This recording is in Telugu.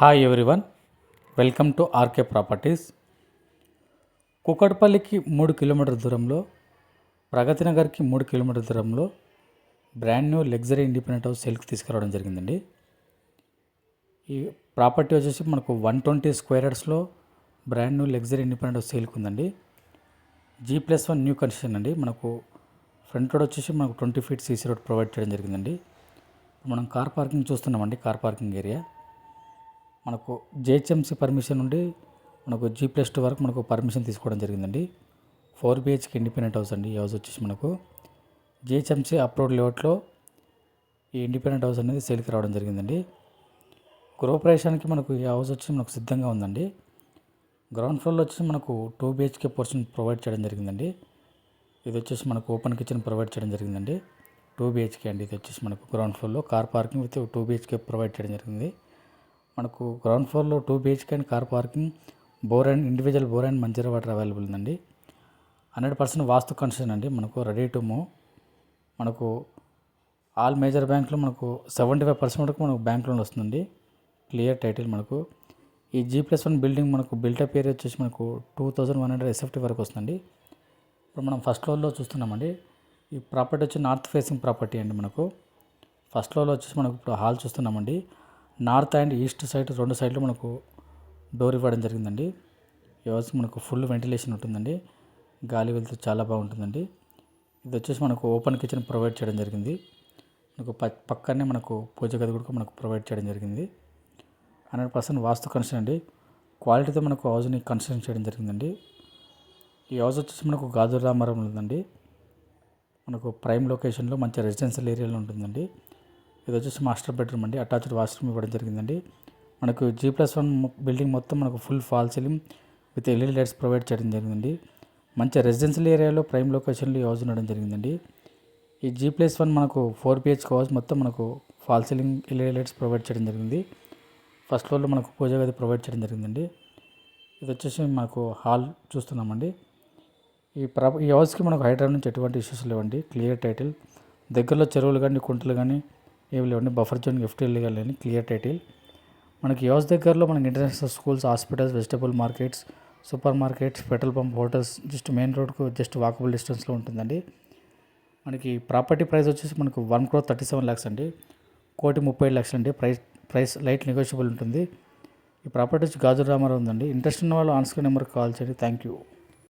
Hi everyone welcome to RK properties కుకట్పల్లికి మూడు కిలోమీటర్ దూరంలో ప్రగతి నగర్కి మూడు కిలోమీటర్ దూరంలో brand new luxury independent house సేల్కి తీసుకురావడం జరిగిందండి. ఈ ప్రాపర్టీ వచ్చేసి మనకు one twenty square యార్డ్స్లో brand new luxury independent house సేల్కి ఉందండి. G plus one new construction అండి. మనకు ఫ్రంట్ రోడ్ వచ్చేసి మనకు twenty feet CC road provide చేయడం జరిగిందండి. మనం కార్ పార్కింగ్ చూస్తున్నామండి కార్ పార్కింగ్ ఏరియా మనకు జిహెచ్ఎంసీ పర్మిషన్ నుండి మనకు జీ ప్లస్ టూ వరకు మనకు పర్మిషన్ తీసుకోవడం జరిగిందండి. ఫోర్ బిహెచ్కి ఇండిపెండెంట్ హౌస్ అండి ఈ హౌస్ వచ్చేసి మనకు. జిహెచ్ఎంసీ అప్రూవ్డ్ లేఅవుట్లో ఈ ఇండిపెండెంట్ హౌస్ అనేది సేల్కి రావడం జరిగిందండి. గృహప్రవేశానికి మనకు ఈ హౌస్ వచ్చి మనకు సిద్ధంగా ఉందండి. గ్రౌండ్ ఫ్లోర్లో వచ్చి మనకు టూ బిహెచ్కే పోర్షన్ ప్రొవైడ్ చేయడం జరిగిందండి. ఇది వచ్చేసి మనకు ఓపెన్ కిచెన్ ప్రొవైడ్ చేయడం జరిగిందండి. టూ బిహెచ్కే అండి. ఇది వచ్చేసి మనకు గ్రౌండ్ ఫ్లోర్లో car parking with two BHK provide చేయడం జరిగింది. మనకు గ్రౌండ్ ఫ్లోర్లో two BHK and car parking bore and individual bore and Manjeera water available ఉందండి. హండ్రెడ్ పర్సెంట్ వాస్తు కన్స్ట్రక్షన్ అండి. మనకు రెడీ టు మూవ్ మనకు ఆల్ మేజర్ బ్యాంకులు మనకు సెవెంటీ ఫైవ్ పర్సెంట్ వరకు మనకు బ్యాంక్ లోన్ వస్తుందండి. క్లియర్ టైటిల్ మనకు. ఈ జీ ప్లస్ వన్ బిల్డింగ్ మనకు బిల్టప్ ఏరియా వచ్చేసి మనకు two thousand one hundred SFT వరకు వస్తుందండి. ఇప్పుడు మనం ఫస్ట్ ఫ్లోర్లో చూస్తున్నామండి. ఈ ప్రాపర్టీ వచ్చి నార్త్ ఫేసింగ్ ప్రాపర్టీ అండి మనకు. ఫస్ట్ ఫ్లోర్లో వచ్చేసి మనకు ఇప్పుడు హాల్ చూస్తున్నామండి. నార్త్ అండ్ ఈస్ట్ సైడ్ రెండు సైడ్లు మనకు డోర్ ఇవ్వడం జరిగిందండి. ఈ హౌస్ మనకు ఫుల్ వెంటిలేషన్ ఉంటుందండి. గాలి వెళ్తే చాలా బాగుంటుందండి. ఇది వచ్చేసి మనకు ఓపెన్ కిచెన్ ప్రొవైడ్ చేయడం జరిగింది. మనకు పక్కనే మనకు పూజ గది కూడా మనకు ప్రొవైడ్ చేయడం జరిగింది. హండ్రెడ్ పర్సెంట్ వాస్తు కన్స్ట్రక్షన్ అండి. క్వాలిటీతో మనకు హౌస్ని కన్స్ట్రక్షన్ చేయడం జరిగిందండి. ఈ హౌస్ వచ్చేసి మనకు గాజు రామారం ఉందండి. మనకు ప్రైమ్ లొకేషన్లో మంచి రెసిడెన్షియల్ ఏరియాలో ఉంటుందండి. ఇది వచ్చేసి మాస్టర్ బెడ్రూమ్ అండి. అటాచ్డ్ వాష్రూమ్ ఇవ్వడం జరిగిందండి. మనకు జీ ప్లస్ వన్ బిల్డింగ్ మొత్తం మనకు full false ceiling with LED lights provide చేయడం జరిగిందండి. మంచి రెసిడెన్షియల్ ఏరియాలో ప్రైమ్ లొకేషన్లో హౌస్ ఉండడం జరిగిందండి. ఈ జీ ప్లస్ వన్ మనకు ఫోర్ బిహెచ్ హౌస్ మొత్తం మనకు false ceiling LED lights provide చేయడం జరిగింది. ఫస్ట్ ఫ్లోర్లో మనకు పూజ గది ప్రొవైడ్ చేయడం జరిగిందండి. ఇది వచ్చేసి మనకు హాల్ చూస్తున్నామండి. ఈ ప్రా ఈ హౌస్కి మనకు హైడ్రా నుంచి ఎటువంటి ఇష్యూస్ లేవండి. క్లియర్ టైటిల్ దగ్గరలో చెరువులు కానీ కుంటలు కానీ ఏమి లేవండి బఫర్ జోన్ ఎఫ్టీఎల్ కానీ క్లియర్ టైటిల్ మనకి యోస్ దగ్గరలో మనకి international schools hospitals vegetable markets super markets petrol pump hotels just main రోడ్కు just walkable డిస్టెన్స్లో ఉంటుందండి. మనకి ప్రాపర్టీ ప్రైస్ వచ్చేసి మనకు one crore thirty seven lakhs అండి. కోటి ముప్పై లక్షలు అండి. ప్రైస్ ప్రైస్ లైట్ నెగోషియబుల్ ఉంటుంది. ఈ ప్రాపర్టీ వచ్చి గాజు రామారావు ఉందండి. ఇంట్రెస్ట్ ఉన్న వాళ్ళు ఆన్స్క్రీన్ నెంబర్కి కాల్ చేయండి. Thank you